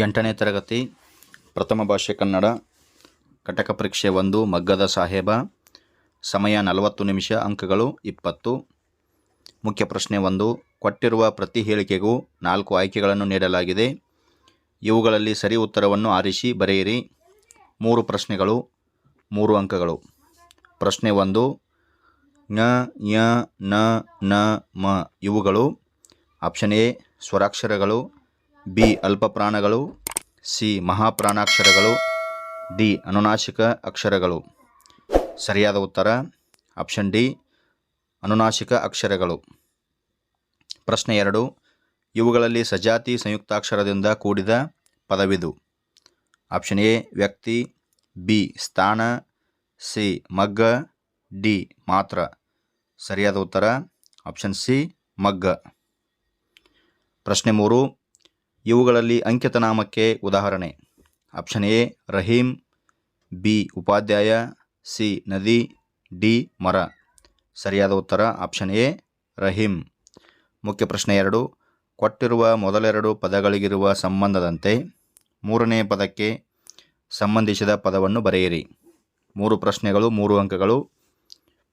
ಎಂಟನೇ ತರಗತಿ, ಪ್ರಥಮ ಭಾಷೆ ಕನ್ನಡ ಘಟಕ ಪರೀಕ್ಷೆ ಒಂದು, ಮಗ್ಗದ ಸಾಹೇಬ, ಸಮಯ ನಲವತ್ತು ನಿಮಿಷ, ಅಂಕಗಳು ಇಪ್ಪತ್ತು. ಮುಖ್ಯ ಪ್ರಶ್ನೆ ಒಂದು, ಕೊಟ್ಟಿರುವ ಪ್ರತಿ ಹೇಳಿಕೆಗೂ ನಾಲ್ಕು ಆಯ್ಕೆಗಳನ್ನು ನೀಡಲಾಗಿದೆ. ಇವುಗಳಲ್ಲಿ ಸರಿ ಉತ್ತರವನ್ನು ಆರಿಸಿ ಬರೆಯಿರಿ. ಮೂರು ಪ್ರಶ್ನೆಗಳು, ಮೂರು ಅಂಕಗಳು. ಪ್ರಶ್ನೆ ಒಂದು, ನ, ಯ, ನ ನ, ಮ, ಇವುಗಳು. ಆಪ್ಷನ್ ಎ, ಸ್ವರಾಕ್ಷರಗಳು. ಬಿ, ಅಲ್ಪಪ್ರಾಣಗಳು, ಸಿ, ಮಹಾಪ್ರಾಣಾಕ್ಷರಗಳು, ಡಿ ಅನುನಾಶಿಕ ಅಕ್ಷರಗಳು. ಸರಿಯಾದ ಉತ್ತರ? ಆಪ್ಷನ್ ಡಿ ಅನುನಾಶಿಕ ಅಕ್ಷರಗಳು. ಪ್ರಶ್ನೆ ಎರಡು. ಇವುಗಳಲ್ಲಿ ಸಜಾತಿ ಸಂಯುಕ್ತಾಕ್ಷರದಿಂದ ಕೂಡಿದ ಪದವಿದು. ಆಪ್ಷನ್ ಎ, ವ್ಯಕ್ತಿ, ಬಿ, ಸ್ಥಾನ, ಸಿ, ಮಗ್ಗ, ಡಿ, ಮಾತ್ರ. ಸರಿಯಾದ ಉತ್ತರ? ಆಪ್ಷನ್ ಸಿ, ಮಗ್ಗ. ಪ್ರಶ್ನೆ ಮೂರು. ಇವುಗಳಲ್ಲಿ ಅಂಕಿತನಾಮಕ್ಕೆ ಉದಾಹರಣೆ. ಆಪ್ಷನ್ ಎ, ರಹೀಂ, ಬಿ, ಉಪಾಧ್ಯಾಯ, ಸಿ, ನದಿ, ಡಿ, ಮರ. ಸರಿಯಾದ ಉತ್ತರ, ಆಪ್ಷನ್ ಎ, ರಹೀಂ. ಮುಖ್ಯ ಪ್ರಶ್ನೆ ಎರಡು, ಕೊಟ್ಟಿರುವ ಮೊದಲೆರಡು ಪದಗಳಿಗಿರುವ ಸಂಬಂಧದಂತೆ ಮೂರನೇ ಪದಕ್ಕೆ ಸಂಬಂಧಿಸಿದ ಪದವನ್ನು ಬರೆಯಿರಿ. ಮೂರು ಪ್ರಶ್ನೆಗಳು, ಮೂರು ಅಂಕಗಳು.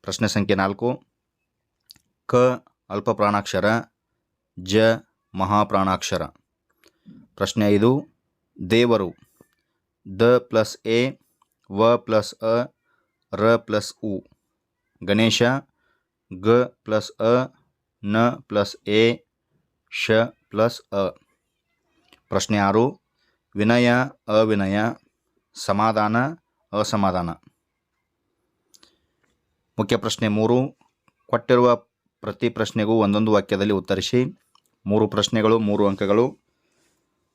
ಪ್ರಶ್ನೆ ಸಂಖ್ಯೆ ನಾಲ್ಕು, ಕ, ಅಲ್ಪಪ್ರಾಣಾಕ್ಷರ, ಜ, ಮಹಾಪ್ರಾಣಾಕ್ಷರ. ಪ್ರಶ್ನೆ ಐದು, ದೇವರು, ದ ಪ್ಲಸ್ ಎ, ವ ಪ್ಲಸ್ ಅ, ರ ಪ್ಲಸ್ ಉ. ಗಣೇಶ, ಗ ಪ್ಲಸ್ ಅ, ನ ಪ್ಲಸ್ ಎ, ಶ ಪ್ಲಸ್ ಅ. ಪ್ರಶ್ನೆ ಆರು, ವಿನಯ, ಅವಿನಯ, ಸಮಾಧಾನ, ಅಸಮಾಧಾನ. ಮುಖ್ಯ ಪ್ರಶ್ನೆ ಮೂರು, ಕೊಟ್ಟಿರುವ ಪ್ರತಿ ಪ್ರಶ್ನೆಗೂ ಒಂದೊಂದು ವಾಕ್ಯದಲ್ಲಿ ಉತ್ತರಿಸಿ, ಮೂರು ಪ್ರಶ್ನೆಗಳು, ಮೂರು ಅಂಕಗಳು.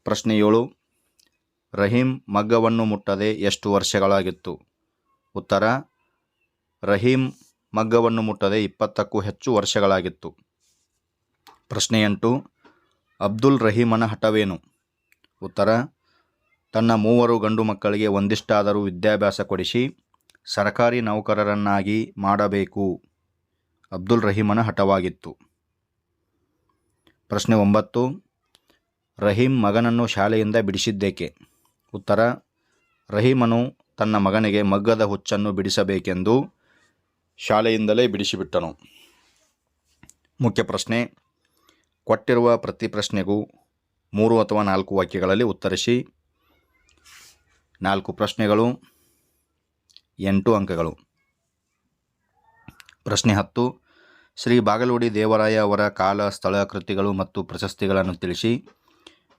ಪ್ರಶ್ನೆ ಏಳು. ರಹೀಂ ಮಗ್ಗವನ್ನು ಮುಟ್ಟದೆ ಎಷ್ಟು ವರ್ಷಗಳಾಗಿತ್ತು? ಉತ್ತರ, ರಹೀಂ ಮಗ್ಗವನ್ನು ಮುಟ್ಟದೆ ಇಪ್ಪತ್ತಕ್ಕೂ ಹೆಚ್ಚು ವರ್ಷಗಳಾಗಿತ್ತು. ಪ್ರಶ್ನೆ ಎಂಟು, ಅಬ್ದುಲ್ ರಹೀಮನ ಹಠವೇನು? ಉತ್ತರ, ತನ್ನ ಮೂವರು ಗಂಡು ಮಕ್ಕಳಿಗೆ ಒಂದಿಷ್ಟಾದರೂ ವಿದ್ಯಾಭ್ಯಾಸ ಕೊಡಿಸಿ ಸರ್ಕಾರಿ ನೌಕರರನ್ನಾಗಿ ಮಾಡಬೇಕು. ಅಬ್ದುಲ್ ರಹೀಮನ ಹಠವಾಗಿತ್ತು. ಪ್ರಶ್ನೆ ಒಂಬತ್ತು ರಹೀಂ ಮಗನನ್ನು ಶಾಲೆಯಿಂದ ಬಿಡಿಸಿದ್ದೇಕೆ? ಉತ್ತರ, ರಹೀಮನು ತನ್ನ ಮಗನಿಗೆ ಮಗ್ಗದ ಹುಚ್ಚನ್ನು ಬಿಡಿಸಬೇಕೆಂದು ಶಾಲೆಯಿಂದಲೇ ಬಿಡಿಸಿಬಿಟ್ಟನು. ಮುಖ್ಯ ಪ್ರಶ್ನೆ, ಕೊಟ್ಟಿರುವ ಪ್ರತಿ ಪ್ರಶ್ನೆಗೂ ಮೂರು ಅಥವಾ ನಾಲ್ಕು ವಾಕ್ಯಗಳಲ್ಲಿ ಉತ್ತರಿಸಿ. ನಾಲ್ಕು ಪ್ರಶ್ನೆಗಳು, ಎಂಟು ಅಂಕಗಳು. ಪ್ರಶ್ನೆ ಹತ್ತು, ಶ್ರೀ ಬಾಗಲೂಡಿ ದೇವರಾಯ ಅವರ ಕಾಲ, ಸ್ಥಳ, ಕೃತಿಗಳು ಮತ್ತು ಪ್ರಶಸ್ತಿಗಳನ್ನು ತಿಳಿಸಿ.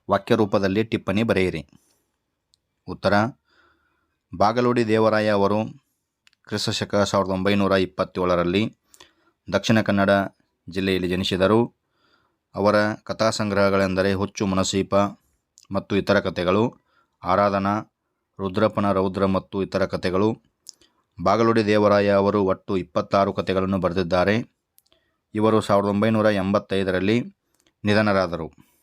ವಾಕ್ಯ ರೂಪದಲ್ಲಿ ಟಿಪ್ಪಣಿ ಬರೆಯಿರಿ. ಉತ್ತರ, ಬಾಗಲೋಡಿ ದೇವರಾಯ ಅವರು ಕ್ರಿಸ್ತಶಕ ಸಾವಿರದ ಒಂಬೈನೂರ ಇಪ್ಪತ್ತೇಳರಲ್ಲಿ ದಕ್ಷಿಣ ಕನ್ನಡ ಜಿಲ್ಲೆಯಲ್ಲಿ ಜನಿಸಿದರು. ಅವರ ಕಥಾ ಸಂಗ್ರಹಗಳೆಂದರೆ ಹುಚ್ಚು ಮನಸೀಪ ಮತ್ತು ಇತರ ಕಥೆಗಳು, ಆರಾಧನಾ, ರುದ್ರಪ್ಪನ ರೌದ್ರ ಮತ್ತು ಇತರ ಕಥೆಗಳು. ಬಾಗಲೋಡಿ ದೇವರಾಯ ಅವರು ಒಟ್ಟು ಇಪ್ಪತ್ತಾರು ಕಥೆಗಳನ್ನು ಬರೆದಿದ್ದಾರೆ. ಇವರು ಸಾವಿರದ ಒಂಬೈನೂರ ಎಂಬತ್ತೈದರಲ್ಲಿ ನಿಧನರಾದರು.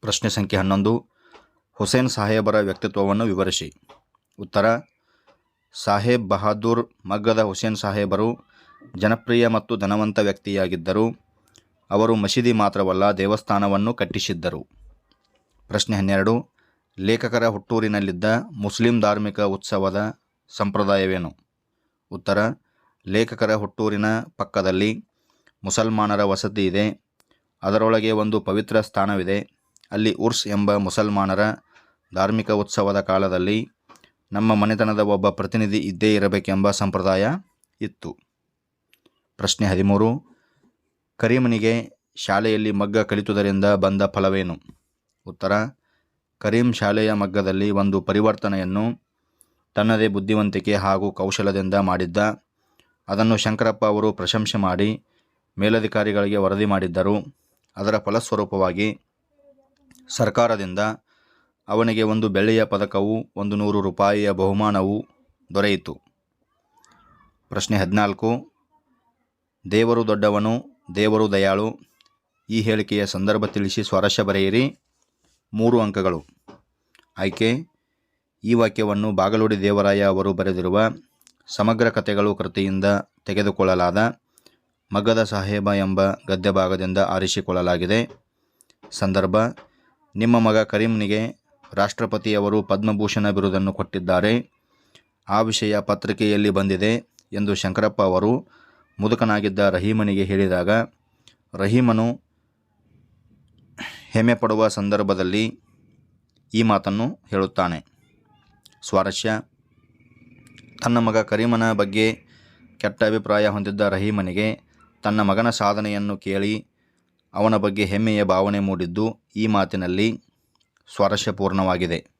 ಪ್ರಶ್ನೆ ಸಂಖ್ಯೆ ಹನ್ನೊಂದು. ಹುಸೇನ್ ಸಾಹೇಬರ ವ್ಯಕ್ತಿತ್ವವನ್ನು ವಿವರಿಸಿ. ಉತ್ತರ, ಸಾಹೇಬ್ ಬಹಾದೂರ್ ಮಗ್ಗದ ಹುಸೇನ್ ಸಾಹೇಬರು ಜನಪ್ರಿಯ ಮತ್ತು ಧನವಂತ ವ್ಯಕ್ತಿಯಾಗಿದ್ದರು. ಅವರು ಮಸೀದಿ ಮಾತ್ರವಲ್ಲ, ದೇವಸ್ಥಾನವನ್ನು ಕಟ್ಟಿಸಿದ್ದರು. ಪ್ರಶ್ನೆ ಹನ್ನೆರಡು, ಲೇಖಕರ ಹುಟ್ಟೂರಿನಲ್ಲಿದ್ದ ಮುಸ್ಲಿಂ ಧಾರ್ಮಿಕ ಉತ್ಸವದ ಸಂಪ್ರದಾಯವೇನು? ಉತ್ತರ, ಲೇಖಕರ ಹುಟ್ಟೂರಿನ ಪಕ್ಕದಲ್ಲಿ ಮುಸಲ್ಮಾನರ ವಸತಿ ಇದೆ. ಅದರೊಳಗೆ ಒಂದು ಪವಿತ್ರ ಸ್ಥಾನವಿದೆ. ಅಲ್ಲಿ ಉರ್ಸ್ ಎಂಬ ಮುಸಲ್ಮಾನರ ಧಾರ್ಮಿಕ ಉತ್ಸವದ ಕಾಲದಲ್ಲಿ ನಮ್ಮ ಮನೆತನದ ಒಬ್ಬ ಪ್ರತಿನಿಧಿ ಇದ್ದೇ ಇರಬೇಕೆಂಬ ಸಂಪ್ರದಾಯ ಇತ್ತು. ಪ್ರಶ್ನೆ ಹದಿಮೂರು, ಕರೀಮನಿಗೆ ಶಾಲೆಯಲ್ಲಿ ಮಗ್ಗ ಕಲಿತುದರಿಂದ ಬಂದ ಫಲವೇನು? ಉತ್ತರ ಕರೀಂ ಶಾಲೆಯ ಮಗ್ಗದಲ್ಲಿ ಒಂದು ಪರಿವರ್ತನೆಯನ್ನು ತನ್ನದೇ ಬುದ್ಧಿವಂತಿಕೆ ಹಾಗೂ ಕೌಶಲದಿಂದ ಮಾಡಿದ್ದ, ಅದನ್ನು ಶಂಕರಪ್ಪ ಅವರು ಪ್ರಶಂಸೆ ಮಾಡಿ ಮೇಲಧಿಕಾರಿಗಳಿಗೆ ವರದಿ ಮಾಡಿದ್ದರು. ಅದರ ಫಲಸ್ವರೂಪವಾಗಿ ಸರ್ಕಾರದಿಂದ ಅವನಿಗೆ ಒಂದು ಬೆಳ್ಳಿಯ ಪದಕವು, ಒಂದು ನೂರು ರೂಪಾಯಿಯ ಬಹುಮಾನವು ದೊರೆಯಿತು. ಪ್ರಶ್ನೆ ಹದಿನಾಲ್ಕು. ದೇವರು ದೊಡ್ಡವನು, ದೇವರು ದಯಾಳು. ಈ ಹೇಳಿಕೆಯ ಸಂದರ್ಭ ತಿಳಿಸಿ ಸ್ವಾರಸ್ಯ ಬರೆಯಿರಿ. ಮೂರು ಅಂಕಗಳು. ಆಯ್ಕೆ. ಈ ವಾಕ್ಯವನ್ನು ಬಾಗಲೂಡಿ ದೇವರಾಯ ಅವರು ಬರೆದಿರುವ ಸಮಗ್ರ ಕಥೆಗಳು ಕೃತಿಯಿಂದ ತೆಗೆದುಕೊಳ್ಳಲಾದ ಮಗದ ಸಾಹೇಬ ಎಂಬ ಗದ್ಯ ಭಾಗದಿಂದ ಆರಿಸಿಕೊಳ್ಳಲಾಗಿದೆ. ಸಂದರ್ಭ. ನಿಮ್ಮ ಮಗ ಕರೀಂನಿಗೆ ರಾಷ್ಟ್ರಪತಿಯವರು ಪದ್ಮಭೂಷಣ ಬಿರುದನ್ನು ಕೊಟ್ಟಿದ್ದಾರೆ. ಆ ವಿಷಯ ಪತ್ರಿಕೆಯಲ್ಲಿ ಬಂದಿದೆ ಎಂದು ಶಂಕರಪ್ಪ ಅವರು ಮುದುಕನಾಗಿದ್ದ ರಹೀಮನಿಗೆ ಹೇಳಿದಾಗ, ರಹೀಮನು ಹೆಮ್ಮೆ ಪಡುವ ಸಂದರ್ಭದಲ್ಲಿ ಈ ಮಾತನ್ನು ಹೇಳುತ್ತಾನೆ. ಸ್ವಾರಸ್ಯ. ತನ್ನ ಮಗ ಕರೀಮನ ಬಗ್ಗೆ ಕೆಟ್ಟ ಅಭಿಪ್ರಾಯ ಹೊಂದಿದ್ದ ರಹೀಮನಿಗೆ ತನ್ನ ಮಗನ ಸಾಧನೆಯನ್ನು ಕೇಳಿ ಅವನ ಬಗ್ಗೆ ಹೆಮ್ಮೆಯ ಭಾವನೆ ಮೂಡಿದ್ದು ಈ ಮಾತಿನಲ್ಲಿ ಸ್ವಾರಸ್ಯಪೂರ್ಣವಾಗಿದೆ.